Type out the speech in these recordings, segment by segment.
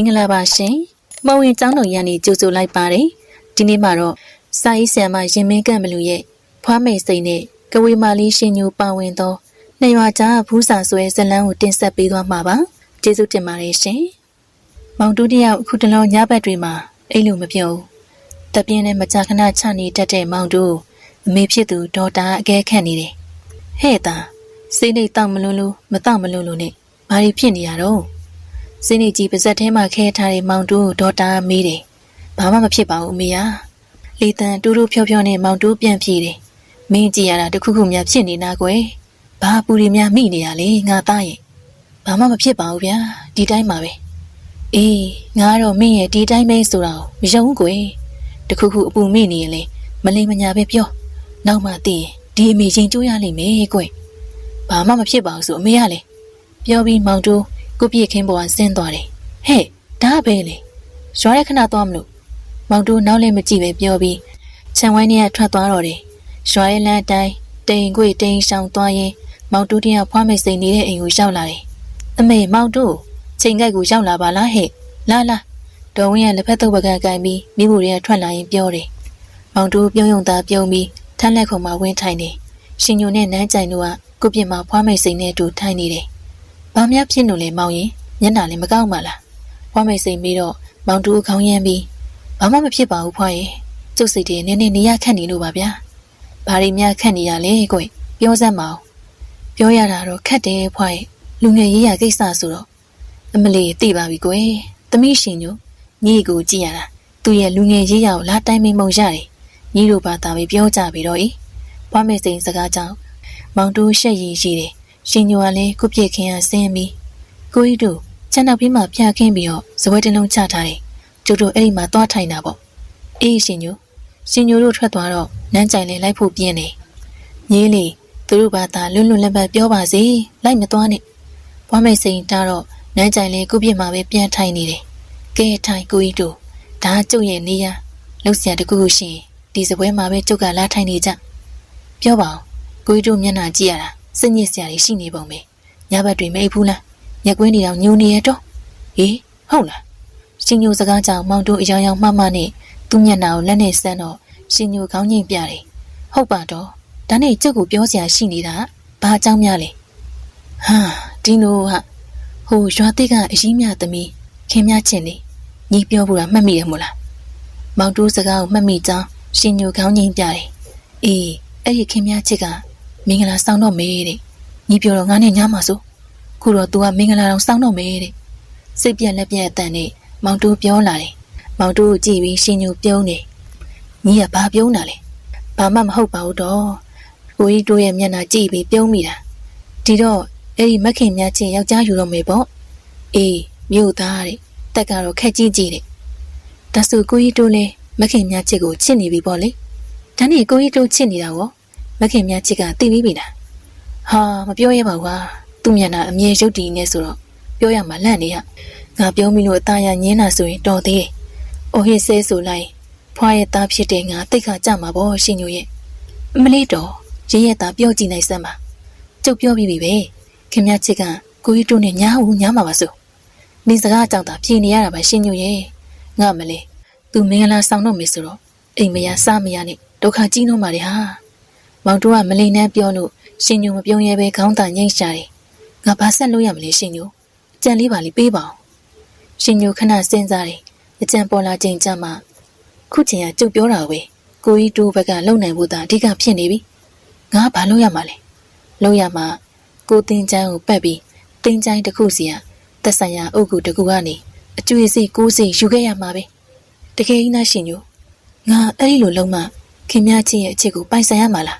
င်္ဂလာပါရှင်။မုံဝင်ကျောင်းတော်ရန်နေကြိုဆိုလိုက်ပါတယ်။ဒီနေ့မှာတော့စာရေးဆရာမရင်မင်းကန့်မလူရဲ့ဖွားမိတ်စိန်နဲ့ကဝေမာလေးရှင်ညိုပါဝင်သောနှစ်ရွာကြားဘူးစာဆွဲဇလန်းကိုတင်ဆက်ပေးသွားမှာပါ။ကျေးဇူးတင်ပါတယ်ရှင်။မောင်တူတယောက်အခုတလောညဘက်တွေမှာအိတ်လို့မပြောဘူး။တပြင်းနဲ့မကြာခဏချနေတတ်တဲ့မောင်တူအမေဖြစ်သူဒေါ်တာအကဲခန့်နေတယ်။ဟဲ့တာစိတ်နဲ့တောက်မလွန်းလို့မတောက်မလွန်းလို့နဲ့ဘာတွေဖြစ်နေရတော့။ စင်းနေကြီးပါဇက်ထဲမှာခဲထားတဲ့မောင်တူးကိုဒေါ်တာမေးတယ်။ဘာမှမဖြစ်ပါဘူးအမေယာ။လေတန်တူတူဖြောဖြောနဲ့မောင်တူးပြန်ပြေးတယ်။မင်းကြည့်ရတာတခုခုများဖြစ်နေတာကွယ်။ဘာပူရီများမိနေရလဲငါသားရဲ့။ဘာမှမဖြစ်ပါဘူးဗျာ။ဒီတိုင်းပါပဲ။အေးငါတော့မင်းရဲ့ဒီတိုင်းပဲဆိုတာကိုမယုံဘူးကွယ်။တခုခုအပူမိနေရင်လေမလိမ်မညာပဲပြော။နောက်မှသိရင်ဒီအမေရင်ကျိုးရလိမ့်မယ်ကွယ်။ဘာမှမဖြစ်ပါဘူးဆိုအမေကလေ။ပြောပြီးမောင်တူ ကိုပြည့်ခင်းပေါ်ကဆင်းသွားတယ်ဟဲ့ဒါပဲလေရွာတဲ့ခဏသွားမလို့မောင်တူနောက်လည်းမကြည့်ပဲပြောပြီးခြံဝိုင်းထဲကထွက်သွားတော့တယ်ရွာရဲ့လမ်းအတိုင်းတိမ်ခွေတိမ်ရှောင်သွားရင်မောင်တူတယောက်ဖွားမိတ်စိန်နေတဲ့အိမ်ကိုရောက်လာတယ်အမေမောင်တူချိန်ကြိုက်ကိုရောက်လာပါလားဟဲ့လာလာဒေါ်ဝင်းကလက်ဖက်တော့ပကံကင်ပြီးမိဖို့တွေကထွက်လာရင်ပြောတယ်မောင်တူပြုံးယုံသားပြုံးပြီးထမ်းလက်ခုံမှာဝင်းထိုင်တယ်ရှင်ညိုနဲ့နန်းကြိုင်တို့ကကိုပြစ်မှာဖွားမိတ်စိန်နဲ့အတူထိုင်နေတယ်။ ဘာများဖြစ်လို့လဲမောင်ရင်မျက်နှာလည်းမကောက်ပါလား။ဖွားမိတ်စိန်ပြီးတော့မောင်တူခေါင်းရမ်းပြီးဘာမှမဖြစ်ပါဘူးဖွားရဲ့။ကျုပ်စိတ်တွေနည်းနည်းနေရခန့်နေလို့ပါဗျာ။ဘာတွေများခန့်နေရလဲကိုပြောစမ်းမအောင်။ပြောရတာတော့ခက်တယ်ဖွားရဲ့လူငယ်ရေးရကိစ္စဆိုတော့အမလီသိပါပြီကို။သမီးရှင်ညိုညီကိုကြည့်ရတာသူရဲ့လူငယ်ရေးရကိုလာတိုင်းမိန်မုံရတယ်။ညီတို့ဘာသာပဲပြောကြပြီတော့ဤ။ဖွားမိတ်စိန်စကားကြောင့်မောင်တူရှက်ရည်ရှိတယ် ရှင်ညိုကလည်းကုပြစ်ခင်းရဆင်းပြီးကိုကြီးတို့ခြံနောက်ပြီးမှပြခင်းပြီးတော့ဇပွဲတစ်လုံးချထားတယ်ကျုပ်တို့အဲ့ဒီမှာသွားထိုင်တာပေါ့အေးရှင်ညိုရှင်ညိုတို့ထွက်သွားတော့နန်းကြိုင်လည်းလိုက်ဖို့ပြင်းနေညီလေးသူတို့ဘာသာလွတ်လွတ်လပ်လပ်ပြောပါစေလိုက်မသွားနဲ့ဘွားမိတ်စိန်တားတော့နန်းကြိုင်လည်းကုပြစ်မှာပဲပြန်ထိုင်နေတယ်ကဲထိုင်ကိုကြီးတို့ဒါကျုပ်ရဲ့နေရလှုပ်ရှားတကူခုရှင်ဒီဇပွဲမှာပဲကျုပ်ကလာထိုင်နေကြပြောပါဦးကိုကြီးတို့မျက်နှာကြည့်ရတာ စညစ်စရာတွေရှိနေပုံပဲညဘက်တွေမအိပ်ဘူးလားညက်ကွင်းတွေတော့ညိုနေရတော့ဟေးဟုတ်လားရှင်ညိုစကားကြောင့်မောင်တို့အယောင်ယောင်မှမှနဲ့သူ့မျက်နှာကိုလက်နဲ့ဆန်းတော့ရှင်ညိုခေါင်းငိမ့်ပြတယ်ဟုတ်ပါတော့ဒါနဲ့ကျုပ်ကိုပြောစရာရှိနေတာဘာအကြောင်းများလဲဟာဒီလိုဟာဟိုရွာတိကအကြီးမြသမီးခင်မြချင်းလေညီပြောဖို့တာမှတ်မိတယ်မို့လားမောင်တို့စကားကိုမှတ်မိကြောင်းရှင်ညိုခေါင်းငိမ့်ပြတယ်အေးအဲ့ဒီခင်မြချစ်က မင်္ဂလာဆောင်တော့မေးတဲ့ညီပြောတော့ငါနဲ့ညမှာဆိုခုတော့ तू ကမင်္ဂလာတော်ဆောင်တော့မေးတဲ့စိတ်ပြက်လက်ပြက်အတန်နဲ့မောင်တူပြောလာတယ်မောင်တူကိုကြည့်ပြီးရှင်ညိုပြုံးတယ်ညီကဘာပြုံးတာလဲဘာမှမဟုတ်ပါဘူးတော့ကိုကြီးတို့ရဲ့မျက်နှာကြည့်ပြီးပြုံးမိတာဒီတော့အဲ့ဒီမက်ခင်များချင်းယောက်ျားယူတော့မေပေါ့အေးမြို့သားတဲ့တက်ကတော့ခက်ကြီးကြီးတဲ့ဒါဆိုကိုကြီးတို့လည်းမက်ခင်များချစ်ကိုချစ်နေပြီပေါ့လေဒါနဲ့ကိုကြီးတို့ချစ်နေတာရော မခင်များချစ်ကတည်ပြီးပြီလားဟာမပြောရပါဘူးကွာသူ့မျက်နှာအမြဲရုပ်တည်နေဆိုတော့ပြောရမှာလန့်နေရငါပြောမိလို့အသားရညင်းတာဆိုရင်တော်သေးတယ်။အိုဟစ်ဆဲဆိုလိုက်ဖွားရဲ့သားဖြစ်တဲ့ငါတိတ်ခါကြမှာပေါ့ရှင်ညိုရဲ့အမလေးတော်ရရဲ့သားပြောကြည့်နိုင်စမ်းပါကျုပ်ပြောပြီးပြီပဲခင်ဗျားချစ်ကကိုကြီးတို့နဲ့ညားဦးညားမှာပါစို့နေစကားအကြောင်းသာဖြေနေရတာပါရှင်ညိုရဲ့ငါမလေးသူမင်္ဂလာဆောင်တော့မယ်ဆိုတော့အိမ်မရစားမရနဲ့ဒုက္ခကြီးနှုံးပါလေဟာ မောင်တို့ကမလိန်နှမ်းပြောလို့ရှင်ညိုမပြုံးရဲပဲခေါင်းသာညှိရှာတယ်။ငါဘာဆက်လို့ရမလဲရှင်ညို။ကြံလေးပါလိပေးပါအောင်။ရှင်ညိုခဏစဉ်းစားတယ်။အကြံပေါ်လာချိန်ကျမှခုချိန်ကကြုတ်ပြောတာပဲ။ကိုကြီးတူဘက်ကလုံနိုင်ဖို့သာအဓိကဖြစ်နေပြီ။ငါဘာလို့ရမှာလဲ။လို့ရမှာကိုတင်ချမ်းကိုပတ်ပြီးတင်ချိုင်းတစ်ခုစီကသက်ဆိုင်ရာအုပ်ကူတစ်ခုကနေအကျွေးစိကိုးစိယူခဲ့ရမှာပဲ။တကယ်ကြီးနာရှင်ညိုငါအဲ့ဒီလိုလုံးမခင်များချင်းရဲ့အချစ်ကိုပိုင်ဆိုင်ရမှာလား။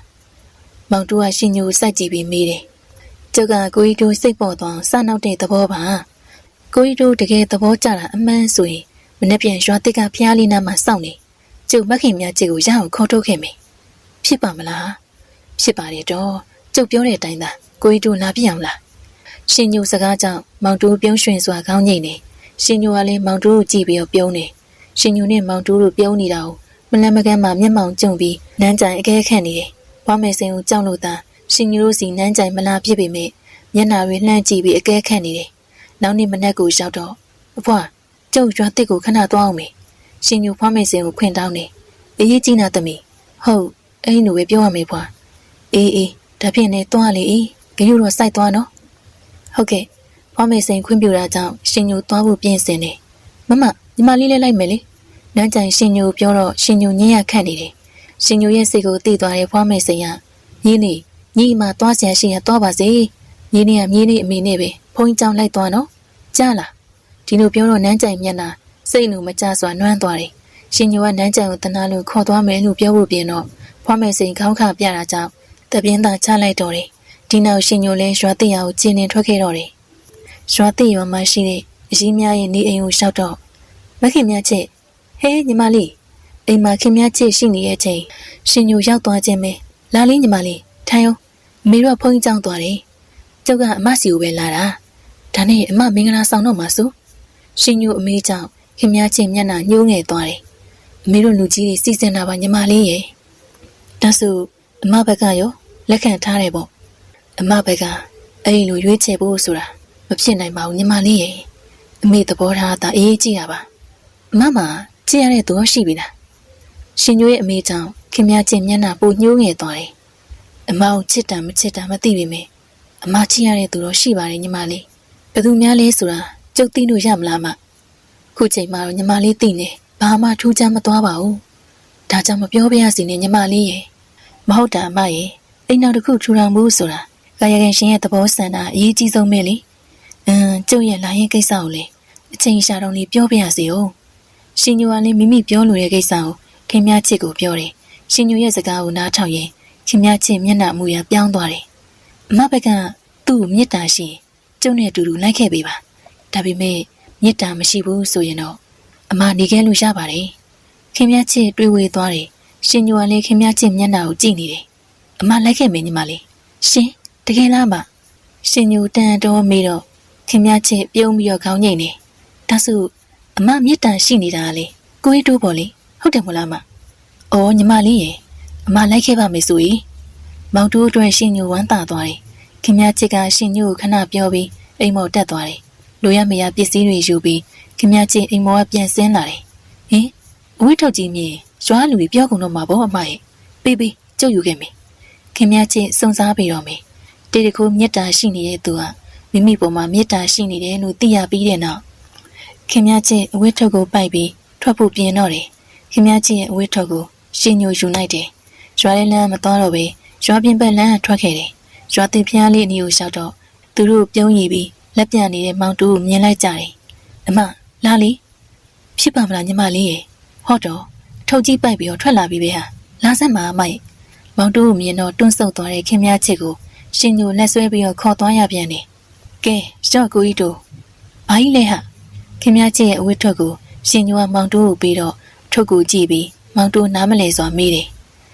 မောင်တူကရှင်ညိုစိုက်ကြည့်ပြီးမေးတယ်။ကျုပ်ကကိုကြီးတို့စိတ်ပေါ်သွားစနောက်တဲ့သဘောပါ။ကိုကြီးတို့တကယ်သဘောကျတာအမှန်ဆိုရင်မနေ့ပြန်ရွာတစ်ကဖျားလေးနားမှာစောင့်နေ။ကျုပ်မခင်များချစ်ကိုရအောင်ခေါ်ထုတ်ခဲ့မယ်။ဖြစ်ပါမလား။ဖြစ်ပါတယ်တော့။ကျုပ်ပြောတဲ့အတိုင်းသာကိုကြီးတို့လာပြအောင်လား။ရှင်ညိုစကားကြောင့်မောင်တူပြုံးရွှင်စွာခေါင်းငိမ့်နေ။ရှင်ညိုကလည်းမောင်တူကိုကြည့်ပြီးတော့ပြုံးနေ။ရှင်ညိုနဲ့မောင်တူတို့ပြုံးနေတာကိုမလန်မကန်းမှမျက်မှောင်ကျုံပြီးနန်းကြိုင်အကဲခန့်နေတယ်။ ဘွားမယ်စင်ကိုကြောက်လို့သာရှင်ညိုတို့စီနန်းကြိုင်မလာဖြစ်ပေမဲ့မျက်နာတွေလှမ်းကြည့်ပြီးအကဲခန့်နေတယ်။နောက်နေ့မနက်ကိုရောက်တော့အဖွားကျုပ်ရွာတစ်ကိုခဏသွားအောင်မေရှင်ညိုဖွားမယ်စင်ကိုခွင့်တောင်းနေအေးကြီးကြီးနာသမီးဟုတ်အဲ့လိုပဲပြောရမေဖွာအေးအေးဒါဖြင့်လည်းသွားလေအေးဂရုတော့စိုက်သွားနော်ဟုတ်ကဲ့ဖွားမယ်စင်ခွင့်ပြုတာကြောင့်ရှင်ညိုသွားဖို့ပြင်ဆင်နေမမညီမလေးလေးလိုက်မယ်လေနန်းကြိုင်ရှင်ညိုပြောတော့ရှင်ညိုညင်းရခန့်နေတယ် ရှင်ညိုရဲ့စိတ်ကိုသိသွားတဲ့ဖွားမယ်စင်ကညီနေညီမသွားစရာရှိရင်သွားပါစေညီနေကမြင်းနေအမေနဲ့ပဲဖုန်းကြောင်လိုက်သွားနော်ကြားလားဒီလိုပြောတော့နန်းကြိုင်မျက်နှာစိတ်လိုမကျစွာနွမ်းသွားတယ်။ရှင်ညိုကနန်းကြိုင်ကိုတနာလို့ခေါ်သွားမယ်လို့ပြောဖို့ပြင်တော့ဖွားမယ်စိန်ခေါင်းခပြတာကြောင့်တပြင်းသားချလိုက်တော့တယ်။ဒီနောက်ရှင်ညိုလည်းရွာတိရကိုကျင်းနေထွက်ခဲ့တော့တယ်။ရွာတိရွာမှာရှိတဲ့အကြီးများရဲ့နေအိမ်ကိုရှောက်တော့မခင်မြတ်ချစ်ဟဲညီမလေး အိမ်မှာခင်မြတ်ချစ်ရှိနေတဲ့အချိန်ရှင်ညိုရောက်သွားခြင်းပဲလာလေးညီမလေးထိုင်အောင်အမေတို့ကဖုန်းကြောင်းသွားတယ်။ကျုပ်ကအမစီကိုပဲလာတာ။ဒါနဲ့အမမင်္ဂလာဆောင်တော့မှာစို့ရှင်ညိုအမေကြောင့်ခင်များချင်းမျက်နှာညှိုးငယ်သွားတယ်။အမေတို့လူကြီးတွေစီစဉ်တာပါညီမလေးရဲ့။ဒါဆိုအမဘက်ကရောလက်ခံထားတယ်ပေါ့။အမဘက်ကအဲ့ဒီလိုရွေးချယ်ဖို့ဆိုတာမဖြစ်နိုင်ပါဘူးညီမလေးရဲ့။အမေသဘောထားသာအေးကြည့်ရပါ။အမမကြည့်ရတဲ့သူရောရှိပြီလား။ ရှင်ညိုရဲ့အမေကြောင့်ခင်များချင်းမျက်နှာပိုညှိုးငယ်သွားတယ်။အမကိုချစ်တာမချစ်တာမသိပေမဲ့အမချစ်ရတဲ့သူတော့ရှိပါတယ်ညီမလေး။ဘယ်သူများလဲဆိုတာကျုပ်သိလို့ရမလားမခုချိန်မှာတော့ညီမလေးသိနေဘာမှထူးခြားမသွားပါဘူးဒါကြောင့်မပြောပြရစီနဲ့ညီမလေးရဲ့မဟုတ်တာအမရဲ့အိမ်နောက်တစ်ခုထူထောင်မှုဆိုတာကာယကံရှင်ရဲ့သဘောဆန္ဒအရေးကြီးဆုံးပဲလေအင်းကျုပ်ရဲ့လာရင်ကိစ္စကိုလေအချိန်ရှာတော့လေးပြောပြရစီဦးရှင်ညိုကလည်းမိမိပြောလိုတဲ့ကိစ္စကို ခင်မြချစ်ကိုပြောတယ်ရှင်ညိုရဲ့စကားကိုနားထောင်ရင်ခင်မြချစ်မျက်နှာမူရပြောင်းသွားတယ်အမဘက်ကသူ့ကိုမေတ္တာရှိရင်ကျုပ်နဲ့အတူတူလိုက်ခဲ့ပေးပါဒါပေမဲ့မေတ္တာမရှိဘူးဆိုရင်တော့အမနေခဲ့လို့ရပါတယ်ခင်ဗျားချစ်တွေးဝေသွားတယ်ရှင်ညိုကလည်းခင်ဗျားချစ်မျက်နှာကိုကြည့်နေတယ်အမလိုက်ခဲ့မယ်ညီမလေးရှင်တကယ်လားမရှင်ညိုတန်တော်မေးတော့ခင်ဗျားချစ်ပြုံးပြီးတော့ခေါင်းငိမ့်နေဒါဆိုအမမေတ္တာရှိနေတာလေကိုကြီးတိုးပေါ်လေ ဟုတ်တယ်မလားမအော်ညီမလေးရေအမလိုက်ခဲ့ပါမယ်ဆိုရင်မောင်တိုးအတွက်ရှင်ညိုဝမ်းသာသွားတယ်ခင်ဗျားချစ်ကရှင်ညိုကိုခဏပြောပြီးအိမ်မော်တက်သွားတယ်လိုရမရပစ္စည်းတွေယူပြီးခင်ဗျားချင်းအိမ်မောကပြန်ဆင်းလာတယ်ဟင်အဝိထုတ်ကြီးမြင်ရွာလူတွေပြောကုန်တော့မှာပေါ့အမရဲ့ပေးပေးကြုတ်ယူခဲ့မယ်ခင်ဗျားချင်းစုံစားပြီးတော့မယ်တေတခိုးမေတ္တာရှိနေတဲ့သူကမိမိပေါ်မှာမေတ္တာရှိနေတယ်လို့သိရပြီးတဲ့နောက်ခင်ဗျားချင်းအဝိထုတ်ကိုပိုက်ပြီးထွက်ဖို့ပြင်တော့တယ် ခင်ဗျားချင်းရဲ့အဝိထုတ်ကိုရှင်ညိုယူလိုက်တယ်ရွာလေးလမ်းမတော်တော့ပဲရွာပြင်ပက်လမ်းထွက်ခဲ့တယ်ရွာတင်ဖျားလေးအနီးကိုရှောက်တော့သူတို့ပြုံးရည်ပြီးလက်ပြနေတဲ့မောင်တူကိုမြင်လိုက်ကြတယ်။အမလာလေဖြစ်ပါမလားညီမလေးရဲ့ဟော့တော့ထုတ်ကြီးပိုက်ပြီးတော့ထွက်လာပြီပဲဟာလာစမ်းပါအမိုက်မောင်တူကိုမြင်တော့တွန်းဆုပ်သွားတဲ့ခင်များချစ်ကိုရှင်ညိုလက်ဆွဲပြီးတော့ခေါ်သွားရပြန်တယ်။ကဲကြော့ကိုကြီးတို့ဘာကြီးလဲဟာခင်များချစ်ရဲ့အဝတ်ထွက်ကိုရှင်ညိုကမောင်တူကိုပြီးတော့ ထုတ်ကိုကြည့်ပြီးမောင်တူနားမလဲစွာမေးတယ်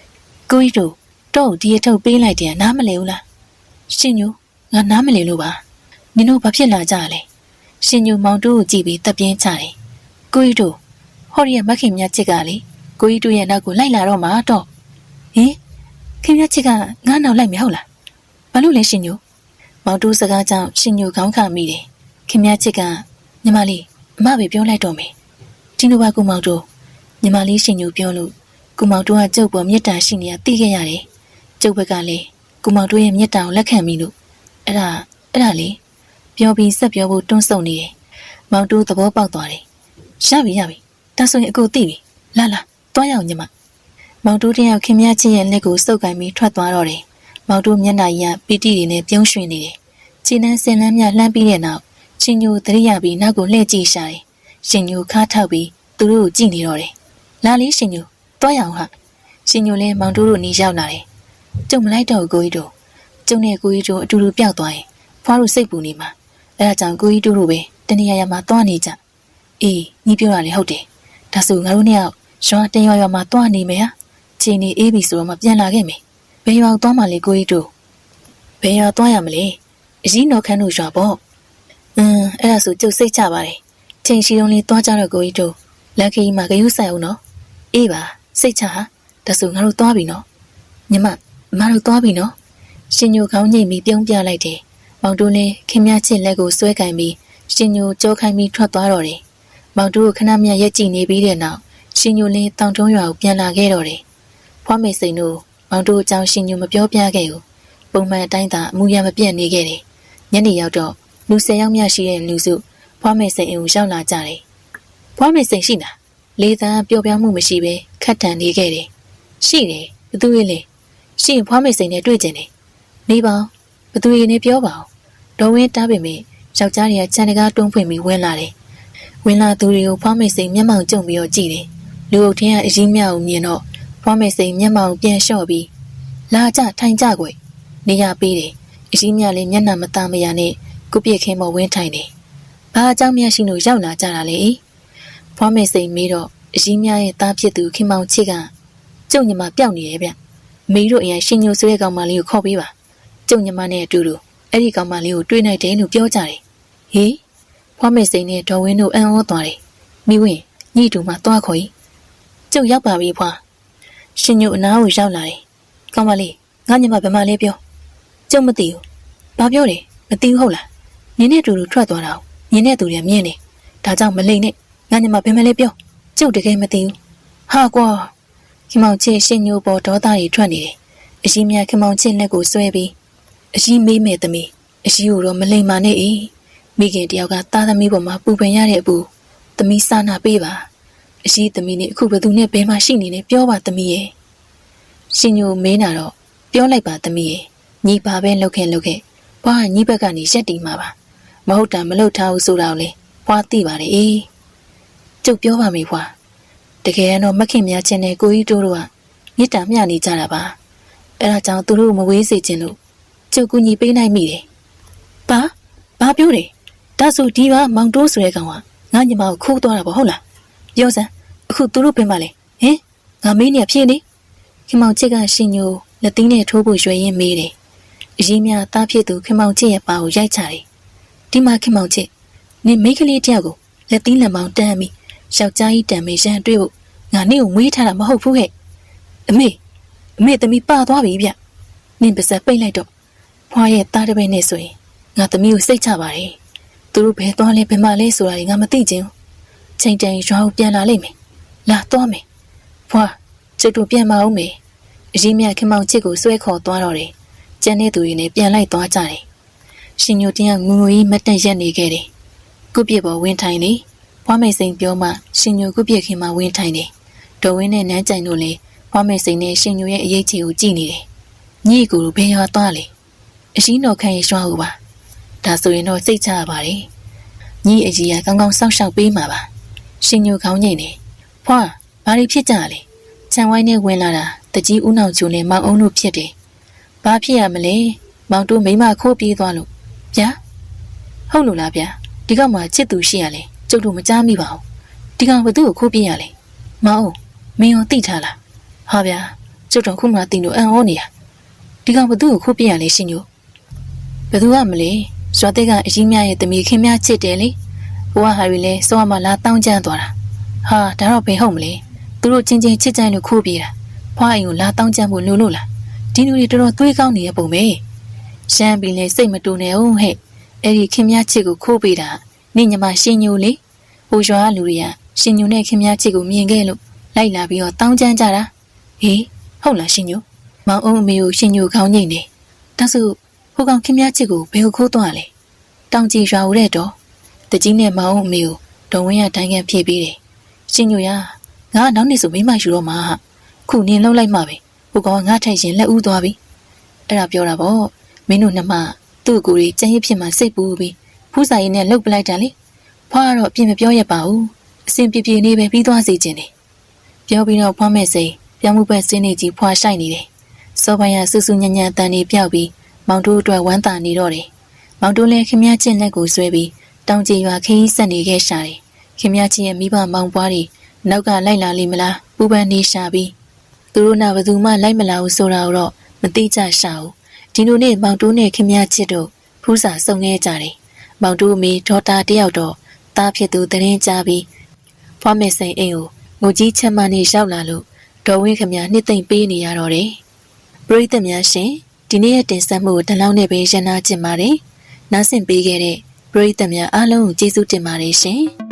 ။ကိုကြီးတို့တော့ဒီအထုပ်ပေးလိုက်တယ်နားမလဲဘူးလား။ရှင်ညိုငါနားမလဲလို့ပါ။နင်တို့ဘာဖြစ်လာကြလဲရှင်ညူမောင်တို့ကိုကြည့်ပြီးတပ်ပြင်းချတယ်ကိုကြီးတို့ဟော်ရီရဲ့မခင်မြတ်ချစ်ကလေကိုကြီးတို့ရဲ့နောက်ကိုလိုက်လာတော့မှာတော့ဟင်ခင်မြတ်ချစ်ကငါးနောက်လိုက်မဟုတ်လားဘာလို့လဲရှင်ညူမောင်တို့စကားကြောင့်ရှင်ညူခေါင်းခါမိတယ်ခင်မြတ်ချစ်ကညီမလေးအမပဲပြောလိုက်တော့မယ်ဒီလိုပါကူမောင်တို့ ညီမလေးရှင်ညူပြောလို့ကူမောင်တို့ကကျုပ်ပေါ်မေတ္တာရှိနေရသိခဲ့ရတယ်ကျုပ်ဘက်ကလည်းကူမောင်တို့ရဲ့မေတ္တာကိုလက်ခံပြီလို့အဲ့ဒါအဲ့ဒါလေးပြောပြီးဆက်ပြောဖို့တွန်းဆုံနေတယ်။မောင်တူသဘောပေါက်သွားတယ်။ရပြီရပြီ။ဒါဆိုရင်အကိုသိပြီ။လာလာတွားရအောင်ညီမ။မောင်တူတယောက်ခင်မြချင်းရဲ့လက်ကိုစုပ်ကိုင်ပြီးထွက်သွားတော့တယ်။မောင်တူမျက်နှာကြီးကပီတိတွေနဲ့ပြုံးရွှင်နေတယ်။ခြေနှမ်းစင်လန်းမြလှမ်းပြီးတဲ့နောက်ရှင်ညိုသတိရပြီးနောက်ကိုလှည့်ကြည့်ရှာတယ်။ရှင်ညိုခါထောက်ပြီးသူတို့ကိုကြည့်နေတော့တယ်။ လာလေးရှင်ညိုတွားရအောင်ဟာ။ရှင်ညိုလည်းမောင်တူတို့နေရောက်လာတယ်။ကျုံမလိုက်တော့ကိုကြီးတို့ကျုံနဲ့ကိုကြီးတို့အတူတူပျောက်သွားရင်ဖွားတို့စိတ်ပူနေမှာအဲဒါကြောင့်ကိုကြီးတို့တို့ပဲတနေရာရာမှာတွားနေကြအေးညီပြောတာလေဟုတ်တယ်ဒါဆိုငါတို့နှစ်ယောက်ရွာတင်ရွာရွာမှာတွားနေမယ်ဟာချိန်နေအေးပြီဆိုတော့မှပြန်လာခဲ့မယ်ဘယ်ရွာသွားမှလဲကိုကြီးတို့ဘယ်ရွာသွားရမလဲအကြီးတော်ခန်းတို့ရွာပေါ့အင်းအဲ့ဒါဆိုကျုပ်စိတ်ချပါတယ်ချိန်ရှိုံလေးတွားကြတော့ကိုကြီးတို့လက်ခီမှာဂယုဆိုင်အောင်နော် အေးပါစိတ်ချဟာဒါဆိုငါတို့တွားပြီနော်ညီမမတို့တွားပြီနော်ရှင်ညိုခေါင်းညိတ်ပြီးပြုံးပြလိုက်တယ်မောင်တူးလည်းခင်မြချစ်လက်ကိုဆွဲကင်ပြီးရှင်ညိုကြောခိုင်းပြီးထွက်သွားတော့တယ်မောင်တူကိုခဏမြရက်ကြည့်နေပြီးတဲ့နောက်ရှင်ညိုလင်းတောင်တုံးရွာကိုပြန်လာခဲ့တော့တယ်ဖွားမေစိန်တို့မောင်တူအကြောင်းရှင်ညိုမပြောပြခဲ့ဘူးပုံမှန်အတိုင်းသာအမှုရမပြတ်နေခဲ့တယ်ညနေရောက်တော့လူ၁၀ယောက်မြရှိတဲ့လူစုဖွားမေစိန်အိမ်ကိုရောက်လာကြတယ်ဖွားမေစိန်ရှိလား လေသံပျော်ပြောင်းမှုမရှိပဲခတ်တန်နေခဲ့တယ်ရှိတယ်ဘသူရဲ့လဲရှိရင်ဖွားမေစိန်နဲ့တွေ့ကြတယ်နေပါဘသူရဲ့နဲ့ပြောပါဦးဒေါ်ဝင်းတားပေမဲ့ယောက်ျားတွေကခြံတကားတွန်းဖွင့်ပြီးဝင်လာတယ်ဝင်လာသူတွေကိုဖွားမေစိန်မျက်မှောင်ကျုံပြီးတော့ကြည့်တယ်လူအုပ်ထင်းကအကြီးမြတ်ကိုမြင်တော့ဖွားမေစိန်မျက်မှောင်ပြန်လျှော့ပြီးလာကြထိုင်ကြကွယ်နေရပေးတယ်အကြီးမြတ်လေးမျက်နှာမသားမရနဲ့ကုပြစ်ခင်းပေါ်ဝင်းထိုင်တယ်ဘာအကြောင်းများရှိလို့ရောက်လာကြတာလဲ ဖွားမေစိန်မေးတော့အကြီးမြတ်ရဲ့သားဖြစ်သူခင်မောင်ချစ်ကကျုံညီမပျောက်နေရဲ့ဗျမေတို့အရင်ရှင်ညိုဆွဲကောင်မလေးကိုခေါ်ပေးပါကျုံညီမနဲ့အတူတူအဲ့ဒီကောင်မလေးကိုတွေ့နိုင်တယ်လို့ပြောကြတယ်ဟေးဖွားမေစိန်နဲ့ဒေါ်ဝင်းတို့အံ့ဩသွားတယ်မိဝင်ညှိတူမှသွားခေါ်ကြီးကျုပ်ရောက်ပါပြီဖွာရှင်ညိုအနားကိုရောက်လာတယ်ကောင်းပါလေငါညီမဘယ်မှလဲပြောကျုပ်မသိဘူးဘာပြောတယ်မသိဘူးဟုတ်လားနင်းနဲ့တူတူထွက်သွားတာမြင်တဲ့သူတွေမြင်တယ်ဒါကြောင့်မလိမ့်နဲ့ ငါညီမဘယ်မှလဲပြောကျုပ်တကယ်မသိဘူးဟာကွာခင်မောင်ချင်းရှင်ညိုပေါ်ဒေါသတွေထွက်နေတယ်အကြီးမြတ်ခင်မောင်ချင်းလက်ကိုဆွဲပြီးအကြီးမေးမဲ့သမီးအကြီးကိုတော့မလိမ့်ပါနဲ့အေးမိခင်တယောက်ကသားသမီးပေါ်မှာပူပန်ရတဲ့အပူသမီးစာနာပေးပါအရှိသမီးနဲ့အခုဘယ်သူနဲ့ဘဲမှရှိနေလဲပြောပါသမီးရဲ့ရှင်ညိုမင်းနာတော့ပြောလိုက်ပါသမီးရဲ့ညီပါပဲလှုပ်ခဲ့လှုပ်ခဲ့ဘွားညီဘက်ကနေရက်တီမှာပါမဟုတ်တာမလုပ်ထားဘူးဆိုတော့လေဘွားသိပါတယ်အေး ကျုပ်ပြောပါမေဘွားတကယ်တော့မခင်များချင်းနဲ့ကိုကြီးတို့တို့ကမေတ္တာမျှနေကြတာပါအဲဒါကြောင့်သူတို့မဝေးစေခြင်းလို့ကျုပ်ကူညီပေးနိုင်မိတယ်ဘာဘာပြောတယ်ဒါဆိုဒီကမောင်တိုးဆိုတဲ့ကောင်ကငါညီမကိုခိုးသွားတာပေါ့ဟုတ်လားပြောစမ်းအခုသူတို့ပြင်ပါလေဟင်ငါမင်းနေဖြေနေခင်မောင်ချစ်ကရှင်ညိုလက်သီးနဲ့ထိုးဖို့ရွှေရင်မေးတယ်အရင်မြသားဖြစ်သူခင်မောင်ချစ်ရဲ့ပါကိုရိုက်ချတယ်ဒီမှာခင်မောင်ချစ်နင်မိန်းကလေးတယောက်ကိုလက်သီးလက်မောင်တန်းပြီး ယောက်ျားကြီးတံမေးရန်တွေ့ဖို့ငါနေ့ကိုမွေးထားတာမဟုတ်ဘူးဟဲ့အမေအမေသမီးပါသွားပြီဗျနင်ပါစက်ပိတ်လိုက်တော့ဖွားရဲ့သားတစ်ပည့်နဲ့ဆိုရင်ငါသမီးကိုစိတ်ချပါတယ်သူတို့ဘယ်သွားလဲဘယ်မှလဲဆိုတာငါမသိချင်ဘူးချိန်တန်ရွာကိုပြန်လာလိမ့်မယ်လာသွားမယ်ဖွာကျုပ်တို့ပြန်မအောင်မယ်အရင်မြခင်မောင်ချစ်ကိုဆွဲခေါ်သွားတော့တယ်ကျန်တဲ့သူတွေနဲ့ပြန်လိုက်သွားကြတယ်ရှင်ညိုတင်ကငူငူကြီးမတက်ရက်နေခဲ့တယ်ကုပြစ်ပေါ်ဝင်းထိုင်လေ ဖွားမေစိန်ပြောမှရှင်ညိုကုပြစ်ခင်မှာဝင်းထိုင်တယ်ဒေါ်ဝင်းနဲ့နန်းကြိုင်တို့လည်းဖွားမေစိန်နဲ့ရှင်ညိုရဲ့အရေးကြီးကိုကြည့်နေတယ်ညီကိုဘယ်ရွာသွားလဲအရှိတော်ခန့်ရဲ့ရွှာကိုပါဒါဆိုရင်တော့စိတ်ချရပါတယ်ညီအကြီးကကောင်းကောင်းစောင့်ရှောက်ပေးမှာပါရှင်ညိုကောင်းညိနေဖွာဘာတွေဖြစ်ကြလဲခြံဝိုင်းနဲ့ဝင်လာတာတကြီးဦးနောင်ကျုံနဲ့မောင်အုံးတို့ဖြစ်တယ်ဘာဖြစ်ရမလဲမောင်တို့မိမခိုးပြေးသွားလို့ဗျာဟုတ်လို့လားဗျာဒီကောင်မှချစ်သူရှိရလဲ ကျုပ်တို့မကြားမိပါဘူးဒီကောင်ဘသူ့ကိုခိုးပြေးရလဲမောင်မင်းရောသိထားလားဟာဗျာကျုပ်တို့ခုမှတင်လို့အံ့ဩနေရဒီကောင်ဘသူ့ကိုခိုးပြေးရလဲရှင်ညိုဘယ်သူကမလဲဇွာတဲ့ကအကြီးမြရဲ့တမီခင်မြချစ်တယ်လေဘဝဟာရီလဲစောမလာတောင်းကျမ်းသွားတာဟာဒါတော့ဘယ်ဟုတ်မလဲသူတို့ချင်းချင်းချစ်ကြိုင်လို့ခိုးပြေးတာဖွားအိမ်ကိုလာတောင်းကျမ်းဖို့လိုလို့လားဒီလူတွေတော်တော်သွေးကောင်းနေတဲ့ပုံပဲရှမ်းပြီးလဲစိတ်မတူနဲ့ဟုတ်ဟဲ့အဲ့ဒီခင်မြချစ်ကိုခိုးပေးတာ နေညမရှင်ညိုလေဟိုရွာလူတွေကရှင်ညိုနဲ့ခင်မြချစ်ကိုမြင်ခဲ့လို့လိုက်လာပြီးတော့တောင်းကျမ်းကြတာဟေးဟုတ်လားရှင်ညိုမောင်အုံးအမေကိုရှင်ညိုခေါင်းညိတ်နေဒါဆိုဟိုကောင်ခင်မြချစ်ကိုဘယ်ကိုခိုးသွားလဲတောင်ကြီးရွာဦးတဲ့တော့တကြီးနဲ့မောင်အမေကိုဒေါ်ဝင်းရတိုင်းကန်ဖြည့်ပေးတယ်ရှင်ညိုရငါနောက်နေ့ဆိုမိမယူတော့မှာခုနင်းလှုပ်လိုက်မှပဲဟိုကောင်ငါထိုက်ရင်လက်ဦးသွားပြီအဲ့ဒါပြောတာပေါ့မင်းတို့နှမသူ့ကိုယ်ကြီးကျန်ရစ်ဖြစ်မှစိတ်ပူပြီး ဖူးစာရည်နဲ့လှုပ်ပလိုက်တာလေဖွားကတော့အပြင်းမပြောရပါဘူးအစင်ပြပြနေပဲပြီးသွားစေခြင်းတယ်ပြောပြီးတော့ဖွားမဲ့စိန်ပြောင်းမှုပဲစင်းနေကြီးဖွာရှိုက်နေတယ်စောပိုင်းရဆူဆူညံ့ညံ့တန်နေပြောက်ပြီးမောင်တို့အတွက်ဝမ်းသာနေတော့တယ်မောင်တို့လည်းခမည်းချင်းလက်ကိုဆွဲပြီးတောင်ကြီးရွာခင်းဆက်နေခဲ့ရှာတယ်ခင်မချင်းရဲ့မိဘမောင်ပွားတွေနောက်ကလိုက်လာလိမ့်မလားပူပန်နေရှာပြီးသူတို့နာဘသူမှလိုက်မလာဘူးဆိုတာတော့မသိကြရှာဘူးဒီလိုနဲ့မောင်တိုးနဲ့ခင်မချစ်တို့ဖူးစာစုံခဲ့ကြတယ် မောင်တိုးအမေဒေါ်တာတယောက်တော့တားဖြစ်သူတရင်ကြပြီးဖွားမေစိန်အိမ်ကိုငိုကြီးချက်မနေရောက်လာလို့ဒေါ်ဝင်းခမနှစ်သိမ့်ပေးနေရတော့တယ်ပရိသတ်များရှင်ဒီနေ့ရဲ့တင်ဆက်မှုကိုဒီလောက်နဲ့ပဲရနာကျင်ပါတယ်နားဆင်ပေးခဲ့တဲ့ပရိသတ်များအားလုံးကိုကျေးဇူးတင်ပါတယ်ရှင်